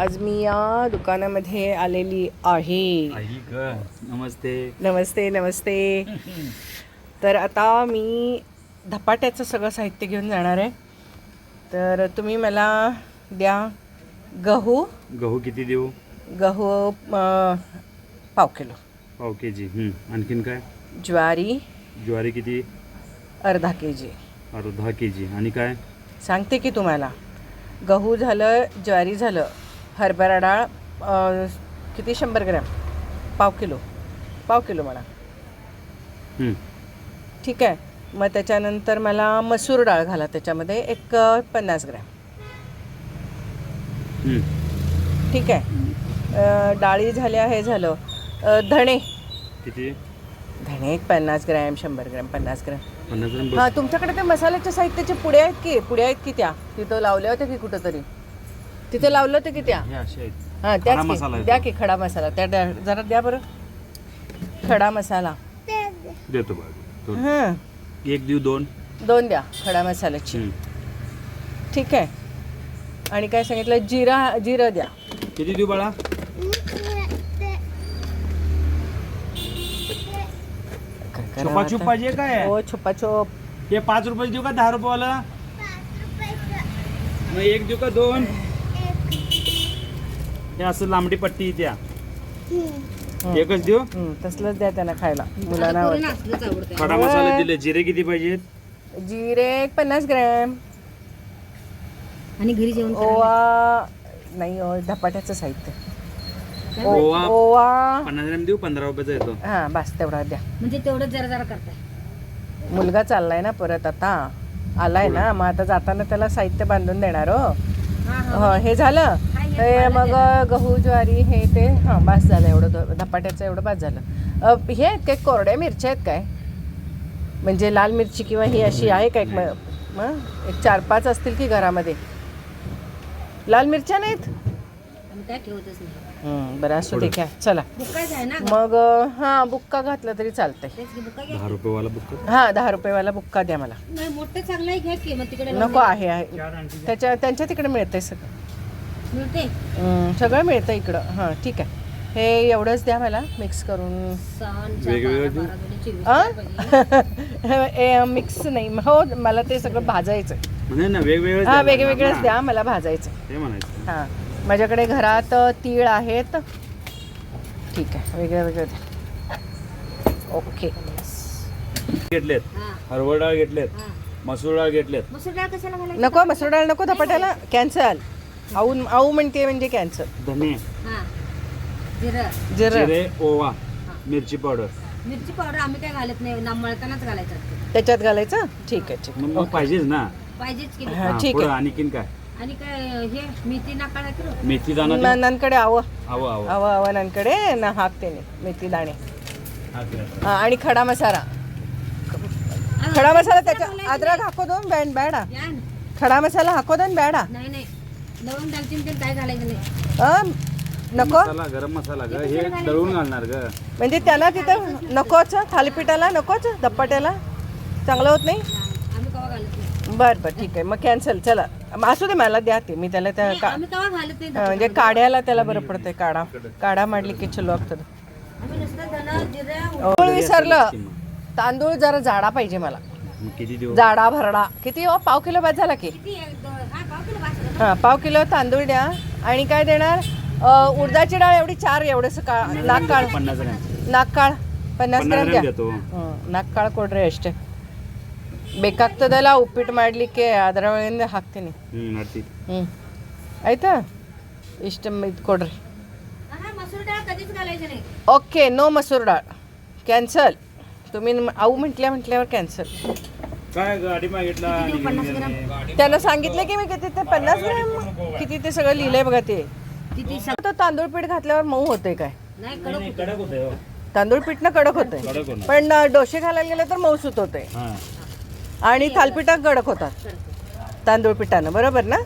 आज मी या दुकानामध्ये आलेली आहे. नमस्ते. नमस्ते नमस्ते. तर आता मी धपाट्याचं सगळं साहित्य घेऊन जाणार आहे. तर तुम्ही मला द्या गहू. गहू किती देऊ? गहू पाव किलो. पाव के जी. आणखीन काय? ज्वारी. ज्वारी किती? अर्धा के जी अर्धा के जी आणि काय? सांगते की तुम्हाला. गहू झालं ज्वारी झालं हरभरा डाळ किती? शंभर ग्रॅम. पाव किलो. पाव किलो म्हणा. ठीक आहे. मग त्याच्यानंतर मला मसूर डाळ घाला. त्याच्यामध्ये एक पन्नास ग्रॅम. ठीक आहे. डाळी झाल्या हे झालं. धणे. किती? धणे एक पन्नास ग्रॅम शंभर ग्रॅम पन्नास ग्रॅम. पन्नास ग्राम हां तुमच्याकडे ते मसाल्याच्या साहित्याचे पुड्या आहेत की? पुड्या आहेत की त्या? तिथं लावल्या होत्या की कुठं तरी तिथे लावलं होतं की त्या? हे हां त्याच मसाला की. आहे द्या. की खडा मसाला. त्या द्या जरा द्या बरं. खडा मसाला. देतो. हां. एक देऊ दोन. दोन द्या खडा मसाल्याची. ठीक आहे. आणि काय सांगितलं? जिरा जिरं द्या. किती देऊ बाळा? काय करावं छुपा आता? छुप पाहिजे काय? हो छुपा छोप. हे पाच रुपये देऊ का दहा रुपयेवाला मग एक देऊ का दोन? हे असं लांबडी पट्टी त्या एकच देऊ? तसलंच द्या त्यांना खायला. मुलांना आवडतं. खडा मसाला दिले जिरे किती पाहिजेत? जिरे एक पन्नास ग्रॅम. आणि घरी जेवण. ओवा नाही ओ, धपाट्याचं साहित्य. ओ- ओवा. ओवा. पन्नास ग्राम देऊ पंधरा रुपयाचा येतो. हा बस तेवढा द्या. म्हणजे तेवढं जरा जरा करताय. मुलगा चाललाय ना परत आता. आलाय ना मग आता जाताना त्याला साहित्य बांधून देणार हा. हं, हे झालं? मग गहू ज्वारी हे ते हां बस झालं एवढं धपाट्याचं एवढं बस झालं. अ, हे आहेत काय कोरड्या मिरच्या आहेत काय? म्हणजे लाल मिरची किंवा ही अशी आहे काय मग एक चार पाच असतील की घरामध्ये? लाल मिरच्या नाहीत? आम्ही काय ठेवतच नाही. हं, बरं असू दे घ्या चला. मग हां बुक्का घातला तरी चालतंय. हां दहा रुपयेवाला बुक्का द्या मला. नाही मोठं चांगलं आहे घ्या की मग तिकडे लावून नको आहे. त्याच्या त्यांच्या तिकडे मिळतंय सगळं. मिळते? हं, सगळं मिळतं इकडं. हां ठीक आहे. हे एवढंच द्या मला मिक्स करून. वेगवेगळं देऊ? ए, मिक्स नाही. हो मला ते सगळं भाजायचं म्हणजे ना वेगवेगळे हां वेगवेगळंच द्या मला भाजायचं ते म्हणायचं. हां. माझ्याकडे घरात तीळ आहेत. ठीक आहे वेगळं वेगळं द्या. ओके. घेतलेत. हा, हरभरा डाळ घेतलेत. हा. मसूर डाळ घेतलेत. मसूर डाळ कशाला घालायची? नको मसूर डाळ नको धपाट्याला. कॅन्सल. आऊ आऊ म्हणते म्हणजे कॅन्सल धने. हा. जिरं. जिरं. जिरे ओवा मिरची पावडर. मिरची पावडर आम्ही काय घालत नाही ना मळतानाच घालायचं असतं. त्याच्यात घालायचं? ठीक आहे ठीक मग मग पाहिजेच ना. पाहिजेच की हा, ठीक आहे. आणखीन काय? आणि काय हे मेथी नाकाळा किलो मेथी दाणा देऊ? नानांकडे आव. हवं हवं आव आव्हानांकडे ना हाक त्याने. मेथी दाणे. हा, ते. हा, आणि खडा मसाला. खडा मसाला त्याच्या अद्रक हाको दोन बँड बॅडा. या ना. खडा मसाला हाको दोन बॅडा. नाही नाही. लवंग दालचिनी तेल काय घालायचं नाही? अं, नको. मसाला गरम मसाला ग. हे दळून घालणार ग. म्हणजे त्यांना तिथं नकोच थालीपीठाला नकोच धप्पाट्याला चांगलं होत नाही? नाही, आम्ही कवा घालत नाही. बरं बरं ठीक आहे. मग कॅन्सल चला. मग असू दे मला द्या ते. मी त्याला त्या का आम्ही कवा घालत नाही हा, म्हणजे काढ्याला त्याला बरं पडतंय काढा काढा मांडली की चलो लागतं आम्ही नुसतं धन जिरं तांदूळ विसरलं. तांदूळ जरा जाडा पाहिजे मला. मग किती देऊ जाडा भरडा. किती हो? पाव किलो बाद झाला की? किती? एक दोन हा पाव किलो भात हां पाव किलो तांदूळ द्या आणि काय देणार अ, उडदाची डाळ एवढी चार एवढंसं का नागकाळ पन्नास ग्राम नागकाळ पन्नास पन्नास ग्राम द्या ಗ್ರಾಮ್ देतो ಹ್ಮ್ ನಾಲ್ಕು ಕಾಳು ಕೊಡ್ರಿ ಅಷ್ಟೇ ಬೇಕಾಗ್ತದಲ್ಲ ಉಪ್ಪಿಟ್ಟು ಮಾಡಲಿಕ್ಕೆ ಅದರ ಒಳಗಿಂದ ಹಾಕ್ತೀನಿ ಹ್ಮ್ ನಡ್ತಿ ಹ್ಞೂ ಆಯ್ತಾ ಇಷ್ಟು ಇದು ಕೊಡ್ರಿ हा मसूर डाळ कधीच घालायचं नाही ओके नो मसूर डाळ कॅन्सल तुम्ही न- आऊ म्हटल्या म्हटल्यावर कॅन्सल काय गाडी मागितला. त्यांना सांगितलं की मी किती ते पन्नास ग्रॅम किती ते सगळं लिहिलंय बघा ते. किती तो तांदूळ पीठ घातल्यावर मऊ होते काय? नाही कडक होतंय. हो. तांदूळ पीठनं कडक होतंय. कडक होणार. पण अ, डोसे घालायला गेलं तर मऊसूत होते हा. आणि थालपिठात कडक होतात. तांदूळ पिठानं बरोबर ना?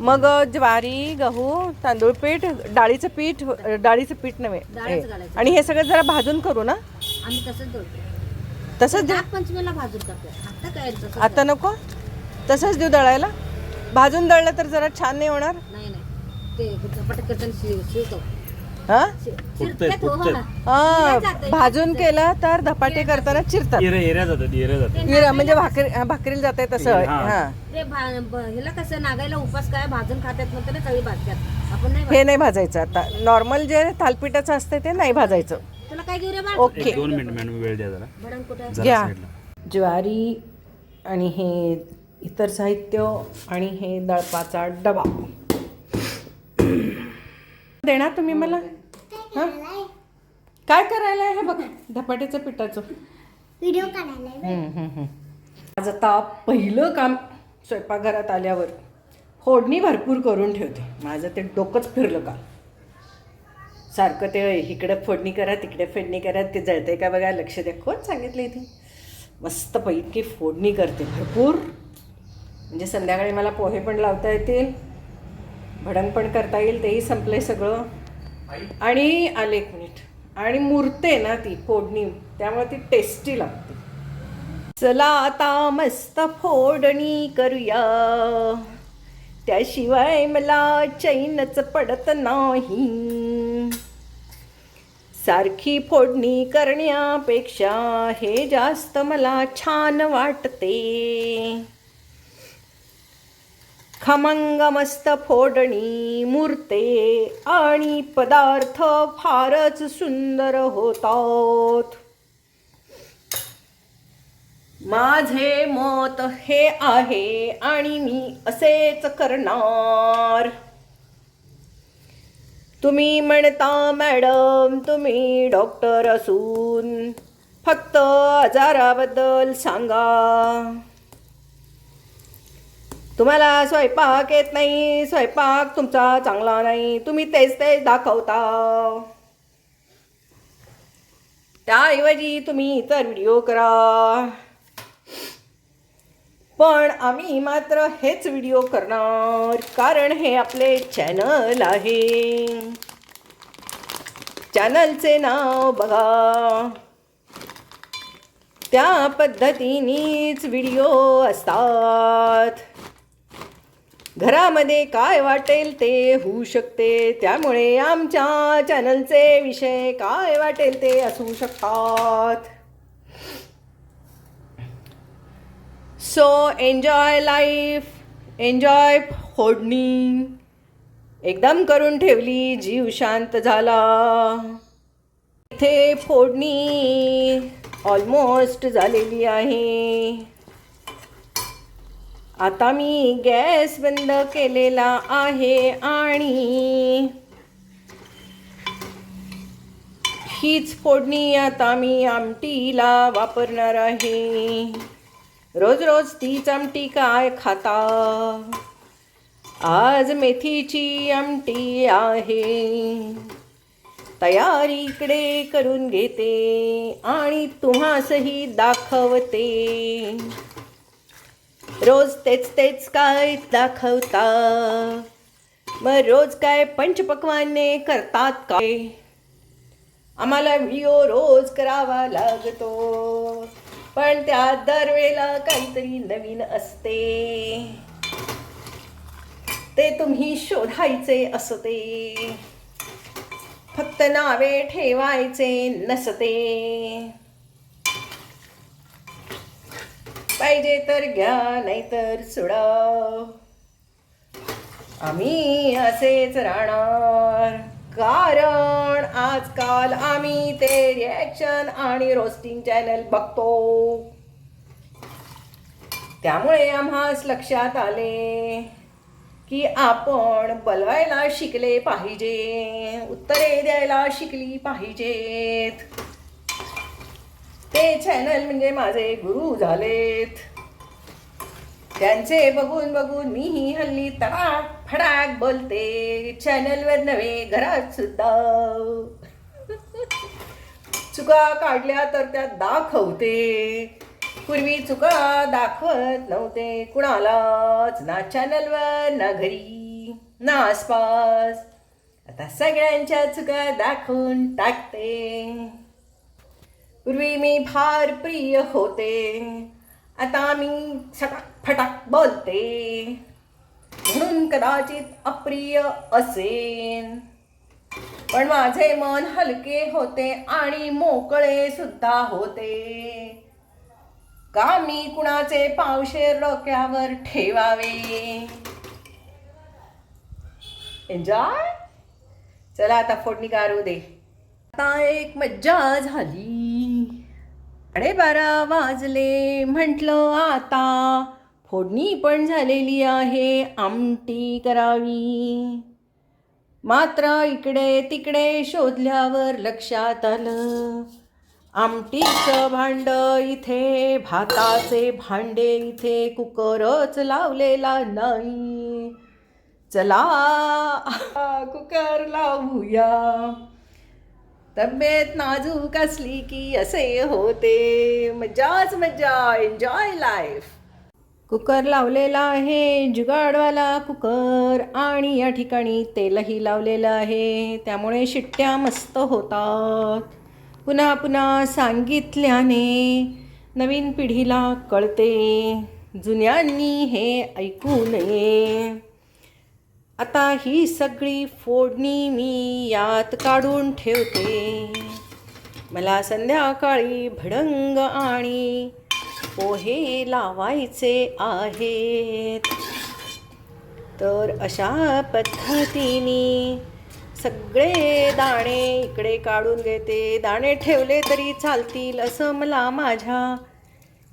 मग अ, ज्वारी गहू तांदूळ पीठ डाळीचं पीठ अ, डाळीचं पीठ नव्हे हे. आणि हे सगळं जरा भाजून करू ना? आम्ही तसंच तसंच देऊ. नागपंचमीला भाजून करतो आता काय तसं आता नको. तसंच देऊ दळायला. भाजून दळलं तर जरा छान नाही होणार. नाही नाही. ते चपाती करताना शिव- शिवतो हा? फुटतंय, हो. हा. हा. भाजून केलं तर धपाटे करताना चिरतात. जातात जातात. हिरा म्हणजे भाकरी हा, भाकरीला जाते तसं हा. हा. ते भा- ब- ह्याला कसं नागायला उपास काय? भाजून खातात नंतर ना भाजतात. आपण नाही हे नाही भाजायचं आता. नॉर्मल जे थालपिठाचं असते ते नाही भाजायचं. ओके. दोन मिनिट मॅडम वेळ द्या जरा. भडंग कुठं? जरा घ्या. ज्वारी आणि हे इतर साहित्य आणि हे दळपाचा डबा. देणार तुम्ही मला. हा? काय करायला आहे हे बघ धपाट्याचं पिठाचं. व्हिडिओ काढायला. आज आता पहिलं काम स्वयंपाकघरात आल्यावर फोडणी भरपूर करून ठेवते. माझं ते डोकंच फिरलं का? सारखं ते इकडं फोडणी करा तिकडे फोडणी करा ते जळते का बघा? लक्ष द्या. कोण सांगितलं इथे? मस्त पैकी फोडणी करते. भरपूर. म्हणजे संध्याकाळी मला पोहे पण लावता येतील. भडंग पण करता येईल. तेही संपलंय सगळं. आणि आले एक मिनिट. आणि मुरते ना ती फोडणी. त्यामुळे ती टेस्टी लागते. चला आता मस्त फोडणी करूया. त्याशिवाय मला चैनच पडत नाही. सारखी फोडणी करण्यापेक्षा हे जास्त मला छान वाटते. खमंग मस्त फोडणी मूर्ते आणि पदार्थ फारच सुंदर होतात. माझे मत हे आहे आणि मी असेच करणार. तुम्ही म्हणता मॅडम तुम्ही डॉक्टर असून फक्त आजाराबद्दल सांगा. तुम्हाला स्वयंपाक येत नाही स्वयंपाक तुमचा चांगला नाही तुम्ही तेच तेच दाखवता. त्याऐवजी तुम्ही इतर व्हिडिओ करा. पण आम्ही मात्र हेच व्हिडिओ करणार कारण हे आपले चॅनल आहे. चॅनलचे नाव बघा. त्या पद्धतीनेच व्हिडिओ असतात. घरामध्ये काय वाटेल ते होऊ शकते त्यामुळे आमच्या चॅनलचे विषय काय वाटेल ते असू शकतात. सो एन्जॉय लाईफ एन्जॉय फोडणी. एकदम करून ठेवली जीव शांत झाला. इथे फोडणी ऑलमोस्ट झालेली आहे. आता मी गॅस बंद केलेला आहे आणि हीच फोडणी आता मी आमटीला वापरणार आहे. रोज रोज तीच आमटी काय खाता? आज मेथीची आमटी आहे. तयारी इकडे करून घेते आणि तुम्हासही दाखवते. रोज तेच तेच काय दाखवता? मग रोज काय पंचपक्वाने करतात काय? आम्हाला व्हिडिओ रोज करावा लागतो. पण त्या दरवेळेला काहीतरी नवीन असते. ते तुम्ही शोधायचे असते. फक्त नावे ठेवायचे नसते. पाहिजे तर घ्या नाहीतर सोडा. आम्ही असेच राहणार. कारण आजकाल आम्ही ते रिॲक्शन आणि रोस्टिंग चॅनल बघतो. त्यामुळे आम्हास लक्षात आले की आपण बोलवायला शिकले पाहिजे उत्तरे द्यायला शिकली पाहिजेत. ते चॅनल म्हणजे माझे गुरु झालेत. त्यांचे बघून बघून मीही हल्ली तडाक फडाक बोलते. चॅनलवर नव्हे घरात सुद्धा. चुका काढल्या तर त्या दाखवते. पूर्वी चुका दाखवत नव्हते कुणालाच. ना चॅनलवर ना घरी ना आसपास. आता सगळ्यांच्या चुका दाखवून टाकते. पूर्वी मी फार प्रिय होते. आता मी सटाक फटाक बोलते. म्हणून कदाचित अप्रिय असेन. पण माझे मन हलके होते आणि मोकळे सुद्धा होते. का मी कुणाचे पावशे डोक्यावर ठेवावे? एन्जॉय चला आता फोडणी काढू दे. आता एक मज्जा झाली. साडेबारा वाजले. म्हटलं आता फोडणी पण झालेली आहे आमटी करावी. मात्र इकडे तिकडे शोधल्यावर लक्षात आलं आमटीचं भांड इथे भाताचे भांडे इथे कुकरच लावलेला नाही. चला कुकर लावूया. तब्येत नाजूक असली की असे होते. मज्जाच मज्जा एन्जॉय लाईफ कुकर लावलेला आहे जुगाडवाला कुकर. आणि या ठिकाणी तेलही लावलेलं आहे. त्यामुळे शिट्ट्या मस्त होतात. पुन्हा पुन्हा सांगितल्याने नवीन पिढीला कळते. जुन्यांनी हे ऐकू नये. आता ही सगळी फोडणी मी यात काढून ठेवते. मला संध्याकाळी भडंग आणि पोहे लावायचे आहेत. तर अशा पद्धतीने सगळे दाणे इकडे काढून घेते. दाणे ठेवले तरी चालतील असं मला माझ्या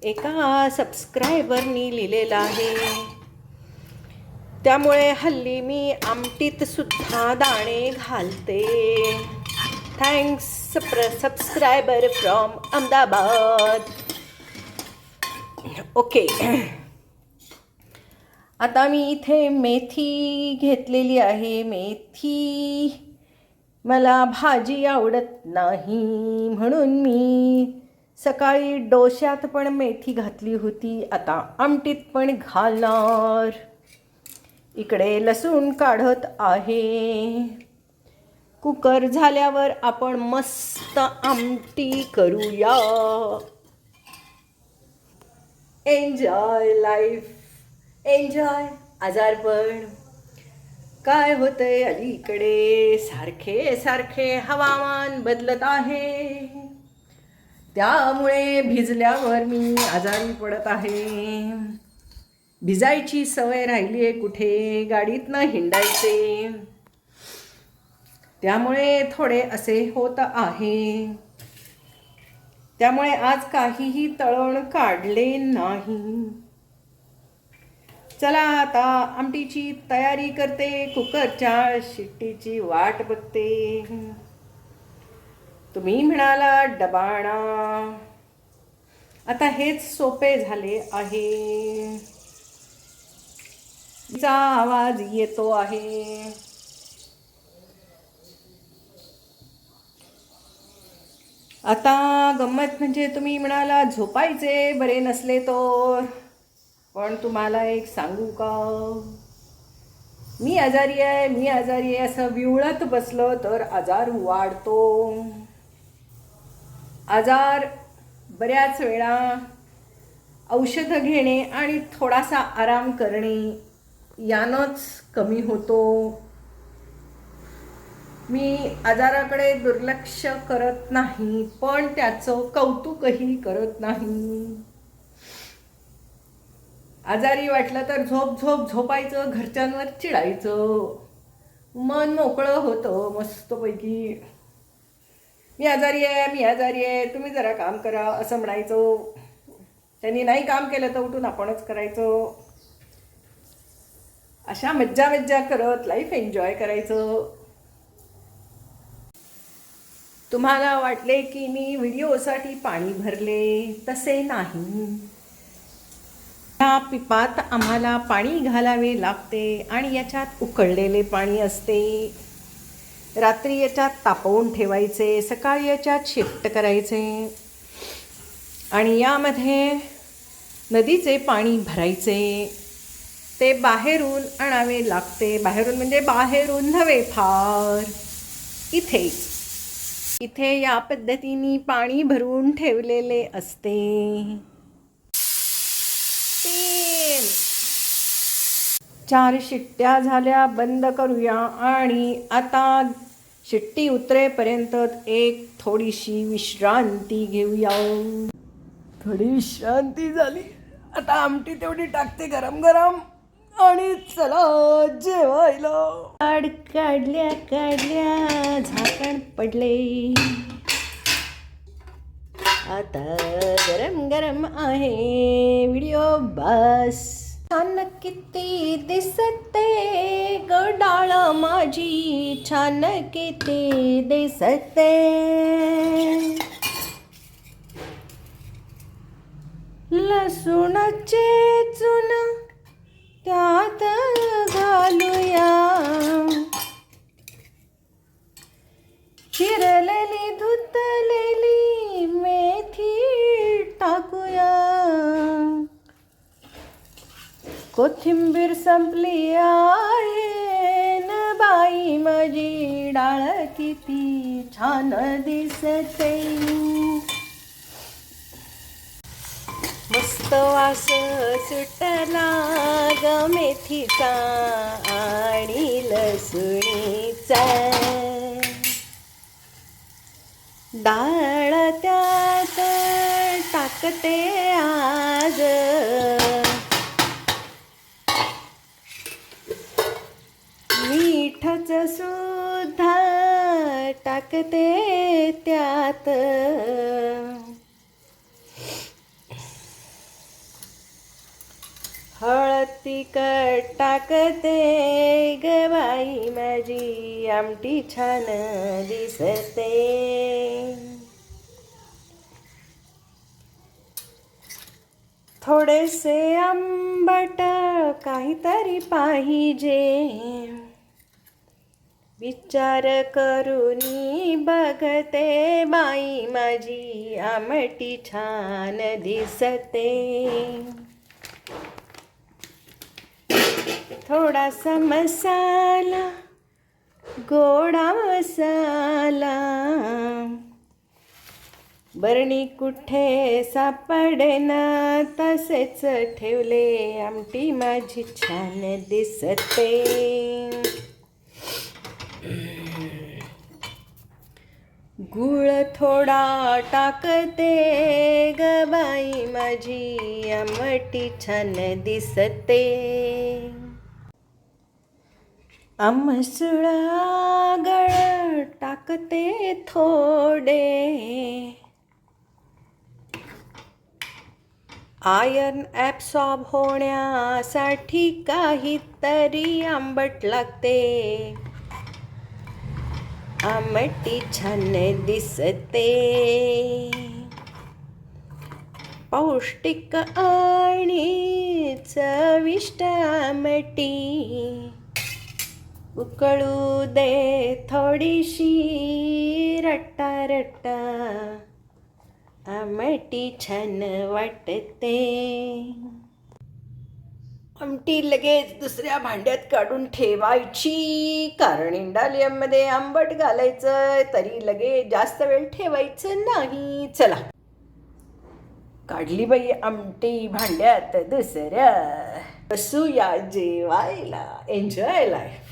एका सबस्क्रायबरनी लिहिलेलं आहे. त्यामुळे हल्ली मी आमटीत सुद्धा दाणे घालते. थँक्स प्र सबस्क्रायबर फ्रॉम अहमदाबाद ओके आता मी इथे मेथी घेतलेली आहे. मेथी मला भाजी आवडत नाही. म्हणून मी सकाळी डोश्यात पण मेथी घातली होती. आता आमटीत पण घालणार. इकडे लसूण काढत आहे. कुकर झाल्यावर आपण मस्त आमटी करूया. एन्जॉय लाईफ एन्जॉय आजारपण. काय होतंय अलीकडे? सारखे सारखे हवामान बदलत आहे. त्यामुळे भिजल्यावर मी आजारी पडत आहे. भिजायची सवय राहिली आहे कुठे? गाडीतनं हिंडायचे. त्यामुळे थोडे असे होत आहे. त्यामुळे आज काहीही तळण काढले नाही. चला आता आमटीची तयारी करते कुकरच्या शिट्टीची वाट बघते. तुम्ही म्हणाला डबाणा. आता हेच सोपे झाले आहे. चा आवाज येतो आहे. आता गंमत म्हणजे तुम्ही म्हणाला झोपायचे बरे नसले तर. पण तुम्हाला एक सांगू का? मी आजारी आहे मी आजारी आहे असं विवळत बसलं तर आजार वाढतो. आजार बऱ्याच वेळा औषधं घेणे आणि थोडासा आराम करणे यानंच कमी होतो. मी आजाराकडे दुर्लक्ष करत नाही पण त्याचं कौतुकही करत नाही. आजारी वाटलं तर झोप झोप झोपायचं घरच्यांवर चिडायचं. मन मोकळं होतं मस्तपैकी. मी आजारी आहे मी आजारी आहे तुम्ही जरा काम करा असं म्हणायचं. त्यांनी नाही काम केलं तर उठून आपणच करायचं. अशा मज्जा मज्जा करत लाईफ एन्जॉय करायचं. तुम्हाला वाटले की मी व्हिडिओसाठी पाणी भरले तसे नाही. ह्या पिपात आम्हाला पाणी घालावे लागते आणि याच्यात उकळलेले पाणी असते. रात्री याच्यात तापवून ठेवायचे सकाळी याच्यात शिफ्ट करायचे. आणि यामध्ये नदीचे पाणी भरायचे. ते बाहेरून आणावे लागते. बाहेरून म्हणजे बाहेरून नव्हे फार. इथेच इथे या पद्धतीने पाणी भरून ठेवलेले असते. तीन. चार शिट्ट्या झाल्या बंद करूया आणि आता शिट्टी उतरेपर्यंत एक थोडीशी विश्रांती घेऊया. थोडी विश्रांती झाली. आता आमटी तेवढी टाकते गरम गरम आणि चला जेवायला. काढ काढल्या काढल्या झाकण पडले. आता गरम गरम आहे व्हिडिओ बस. छान किती दिसते गडाळ माझी. छान किती दिसते. लसूणाचे चुन त्यात घालूया. चिरलेली धुतलेली मेथी टाकूया. कोथिंबीर संपली आहे न बाई माझी डाळ किती छान दिसते मस्त वास सुटला ग मेथीचा आणि लसुणीचा. डाळ त्यात टाकते आज. मीठच सुद्धा टाकते त्यात. तिखट टाकते ग बाई माझी आमटी छान दिसते. थोडेसे आंबट काहीतरी पाहिजे. विचार करूनी बघते बाई माझी आमटी छान दिसते. थोडासा मसाला गोडा मसाला. बरणी कुठे सापडेना तसेच ठेवले आमटी माझी छान दिसते. गुळ थोडा टाकते ग बाई माझी आमटी छान दिसते. आमसुळा गळ टाकते थोडे. आयर्न ॲब्सॉर्ब होण्यासाठी काहीतरी आंबट लागते. आमटी छान दिसते. पौष्टिक आणि चविष्ट आमटी. उकळू दे थोडीशी रट्टा रट्टा. आमटी छान वाटते. आमटी लगेच दुसऱ्या भांड्यात काढून ठेवायची. कारण इंडालियममध्ये आंबट घालायचं तरी लगेच जास्त वेळ ठेवायचं नाही. चला. काढली बाई आमटी भांड्यात दुसऱ्या. बसूया जेवायला. Enjoy life